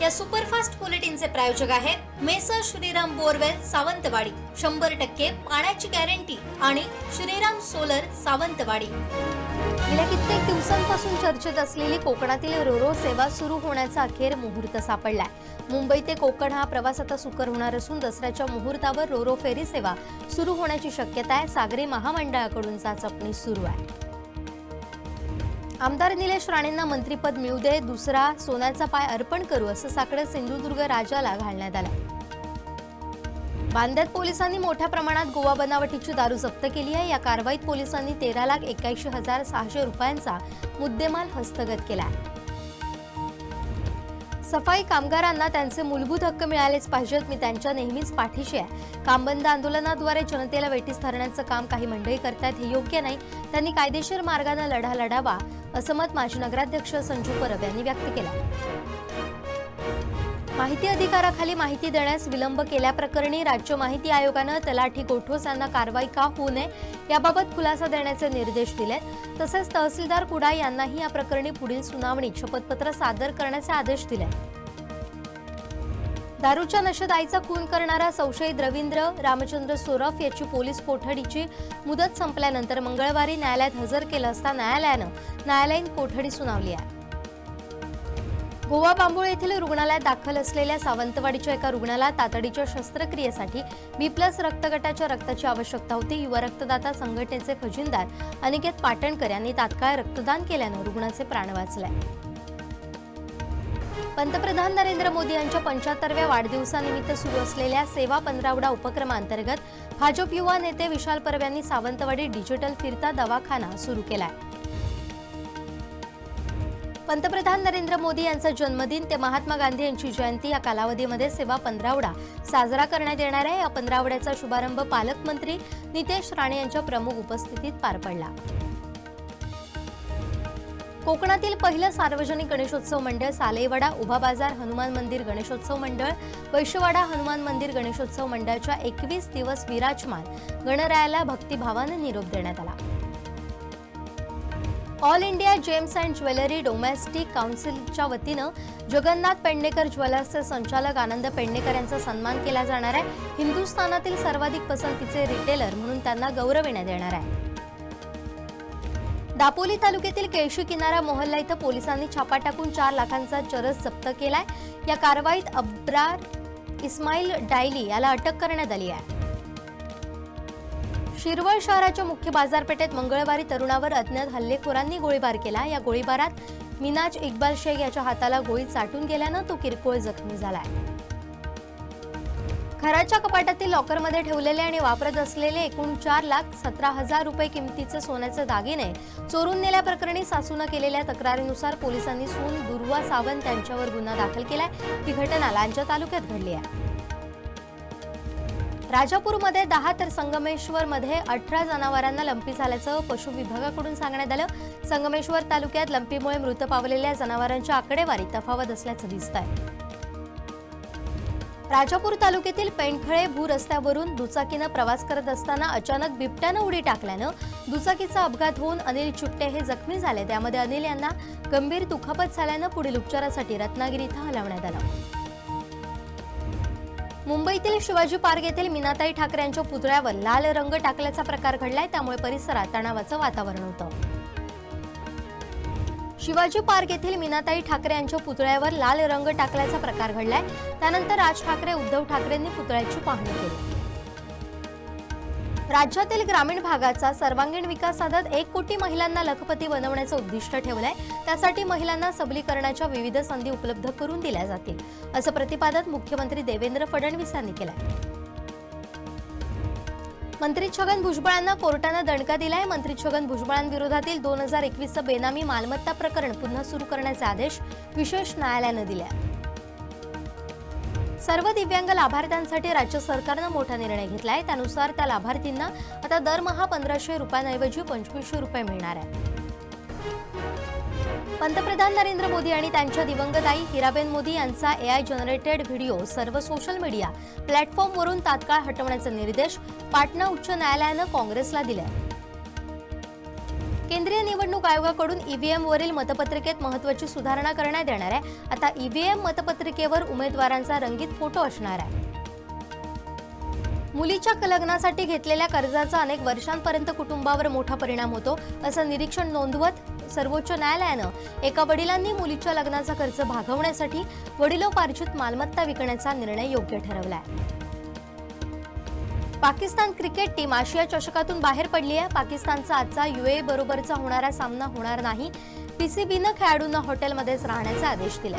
या सुपरफास्ट बुलेटिनचे प्रायोजक आहेत मेसर श्रीराम बोरवेल सावंतवाडी. शंभर टक्के पाण्याची गॅरंटी आणि श्रीराम सोलर सावंतवाडी. गेल्या कित्येक दिवसांपासून चर्चेत असलेली कोकणातील रोरो सेवा सुरू होण्याचा अखेर मुहूर्त सापडलाय. मुंबई ते कोकण हा प्रवास आता सुकर होणार असून दसऱ्याच्या मुहूर्तावर रोरो फेरी सेवा सुरू होण्याची शक्यता आहे. सागरी महामंडळाकडून चाचपणी सुरू आहे. आमदार निलेश राणेंना मंत्रीपद मिळू दे दुसरा सोन्याचा पाय अर्पण करू असं साकडं सिंधुदुर्ग राजाला घालण्यात आलं. बांद्यात पोलिसांनी मोठ्या प्रमाणात गोवा बनावटीची दारू जप्त केली आहे. या कारवाईत पोलिसांनी तेरा लाख एक्क्याऐंशी हजार सहाशे रुपयांचा मुद्देमाल हस्तगत केला आहे. सफाई कामगारांना त्यांचे मूलभूत हक्क मिळालेच पाहिजेत. मी त्यांच्या नेहमीच पाठीशी आहे. कामबंद आंदोलनाद्वारे जनतेला वेटीस धरण्याचं काम काही मंडळी करतात हे योग्य नाही. त्यांनी कायदेशीर मार्गाने लढा लढावा असं मत माजी नगराध्यक्ष संजू परब यांनी व्यक्त केलं. माहिती अधिकाराखाली माहिती देण्यास विलंब केल्याप्रकरणी राज्य माहिती आयोगानं तलाठी गोठोस यांना कारवाई का होऊ नये याबाबत खुलासा देण्याचे निर्देश दिले तसेच तहसीलदार कुडा यांनाही या प्रकरणी पुढील सुनावणीत शपथपत्र सादर करण्याचे आदेश दिले दारूच्या नशेत आईचा खून करणारा संशयित रवींद्र रामचंद्र सोरफ याची पोलीस कोठडीची मुदत संपल्यानंतर मंगळवारी न्यायालयात हजर केलं असता न्यायालयानं न्यायालयीन कोठडी सुनावली आहे. गोवा बांबोळ येथील रुग्णालयात दाखल असलेल्या सावंतवाडीच्या एका रुग्णाला तातडीच्या शस्त्रक्रियेसाठी बी प्लस रक्तगटाच्या रक्ताची आवश्यकता होती. युवा रक्तदाता संघटनेचे खजिनदार अनिकेत पाटणकर यांनी तात्काळ रक्तदान केल्यानं रुग्णाचे प्राण वाचले. पंतप्रधान नरेंद्र मोदी यांच्या पंच्याहत्तरव्या वाढदिवसानिमित्त सुरू असलेल्या सेवा पंधरावडा उपक्रमांतर्गत भाजप युवा नेते विशाल परब यांनी सावंतवाडी डिजिटल फिरता दवाखाना सुरू केलाय. पंतप्रधान नरेंद्र मोदी यांचा जन्मदिन ते महात्मा गांधी यांची जयंती या कालावधीमध्ये सेवा पंधरावडा साजरा करण्यात येणार आहे. या पंधरावड्याचा शुभारंभ पालकमंत्री नितेश राणे यांच्या प्रमुख उपस्थितीत पार पडला. कोकणातील पहिलं सार्वजनिक गणेशोत्सव मंडळ सालेवाडा उभा बाजार हनुमान मंदिर गणेशोत्सव मंडळ वैश्यवाडा हनुमान मंदिर गणेशोत्सव मंडळाच्या एकवीस दिवस विराजमान गणरायाला भक्तिभावानं निरोप देण्यात आला. All India gems and jewellery domestic काउन्सिलच्या वतीनं जगन्नाथ पेडणेकर ज्वेलर्सचे संचालक आनंद पेडणेकर यांचा सन्मान केला जाणार आहे. हिंदुस्थानातील सर्वाधिक पसंतीचे रिटेलर म्हणून त्यांना गौरविण्यात येणार आहे. दापोली तालुक्यातील केळशी किनारा मोहल्ला इथं पोलिसांनी छापा टाकून चार लाखांचा चरस जप्त केलाय. या कारवाईत अब्रार इस्माईल डायली याला अटक करण्यात आली आहे. शिरवळ शहराच्या मुख्य बाजारपेठेत मंगळवारी तरुणावर अज्ञात हल्लेखोरांनी गोळीबार केला. या गोळीबारात मिनाज इक्बाल शेख याच्या हाताला गोळी चाटून गेल्यानं तो किरकोळ जखमी झालाय. घराच्या कपाटातील लॉकरमध्ये ठेवलेले आणि वापरत असलेले एकूण चार लाख सतरा हजार रुपये किमतीचे सोन्याचे दागिने चोरून नेल्याप्रकरणी सासूनं केलेल्या तक्रारीनुसार पोलिसांनी सून दुर्वा सावंत यांच्यावर गुन्हा दाखल केलाय. ही घटना लांजा तालुक्यात घडली आहे. राजापूरमध्ये दहा तर संगमेश्वरमध्ये अठरा जनावरांना लंपी झाल्याचं पशु विभागाकडून सांगण्यात आलं. संगमेश्वर तालुक्यात लंपीमुळे मृत पावलेल्या जनावरांच्या आकडेवारीत तफावत असल्याचं दिसत आहे राजापूर तालुक्यातील पेंडखळे भू रस्त्यावरून दुचाकीनं प्रवास करत असताना अचानक बिबट्यानं उडी टाकल्यानं दुचाकीचा अपघात होऊन अनिल चुट्टे हे जखमी झाले. त्यामध्ये अनिल यांना गंभीर दुखापत झाल्यानं पुढील उपचारासाठी रत्नागिरी इथं हलवण्यात आलं. मुंबईतील शिवाजी पार्क येथील मीनाताई ठाकरे यांच्या पुतळ्यावर लाल रंग टाकल्याचा प्रकार घडलाय. त्यामुळे परिसरात तणावाचं वातावरण होतं. शिवाजी पार्क येथील मीनाताई ठाकरे यांच्या पुतळ्यावर लाल रंग टाकल्याचा प्रकार घडलाय. त्यानंतर राज ठाकरे उद्धव ठाकरेंनी पुतळ्याची पाहणी केली. राज्यातील ग्रामीण भागाचा सर्वांगीण विकास साधत एक कोटी महिलांना लखपती बनवण्याचं उद्दिष्ट ठेवलंय. त्यासाठी महिलांना सबलीकरणाच्या विविध संधी उपलब्ध करून दिल्या जातील असं प्रतिपादन मुख्यमंत्री देवेंद्र फडणवीस यांनी केलंय. मंत्री छगन भुजबळांना कोर्टानं दणका दिलाय. मंत्री छगन भुजबळांविरोधातील दोन हजार एकवीसचं बेनामी मालमत्ता प्रकरण पुन्हा सुरू करण्याचे आदेश विशेष न्यायालयानं दिले आहेत. सर्व दिव्यांग लाभार्थ्यांसाठी राज्य सरकारनं मोठा निर्णय घेतला आहे त्यानुसार त्या लाभार्थींना आता दरमहा पंधराशे रुपयांऐवजी पंचवीसशे रुपये मिळणार आहे. पंतप्रधान नरेंद्र मोदी आणि त्यांच्या दिवंगत आई हिराबेन मोदी यांचा एआय जनरेटेड व्हिडिओ सर्व सोशल मीडिया प्लॅटफॉर्मवरून तात्काळ हटवण्याचे निर्देश पाटणा उच्च न्यायालयानं काँग्रेसला दिले केंद्रीय निवडणूक आयोगाकडून ईव्हीएम वरील मतपत्रिकेत महत्वाची सुधारणा करण्यात येणार आहे. आता ईव्हीएम मतपत्रिकेवर उमेदवारांचा रंगीत फोटो असणार आहे. मुलीच्या लग्नासाठी घेतलेल्या कर्जाचा अनेक वर्षांपर्यंत कुटुंबावर मोठा परिणाम होतो असं निरीक्षण नोंदवत सर्वोच्च न्यायालयानं एका वडिलांनी मुलीच्या लग्नाचा खर्च भागवण्यासाठी वडिलोपार्जित मालमत्ता विकण्याचा निर्णय योग्य ठरवला आहे पाकिस्तान क्रिकेट टीम आशिया चषकातून बाहेर पडली आहे. पाकिस्तानचा आजचा युए बरोबरचा होणारा सामना होणार नाही. पीसीबीनं खेळाडूंना हॉटेलमध्येच राहण्याचे आदेश दिले.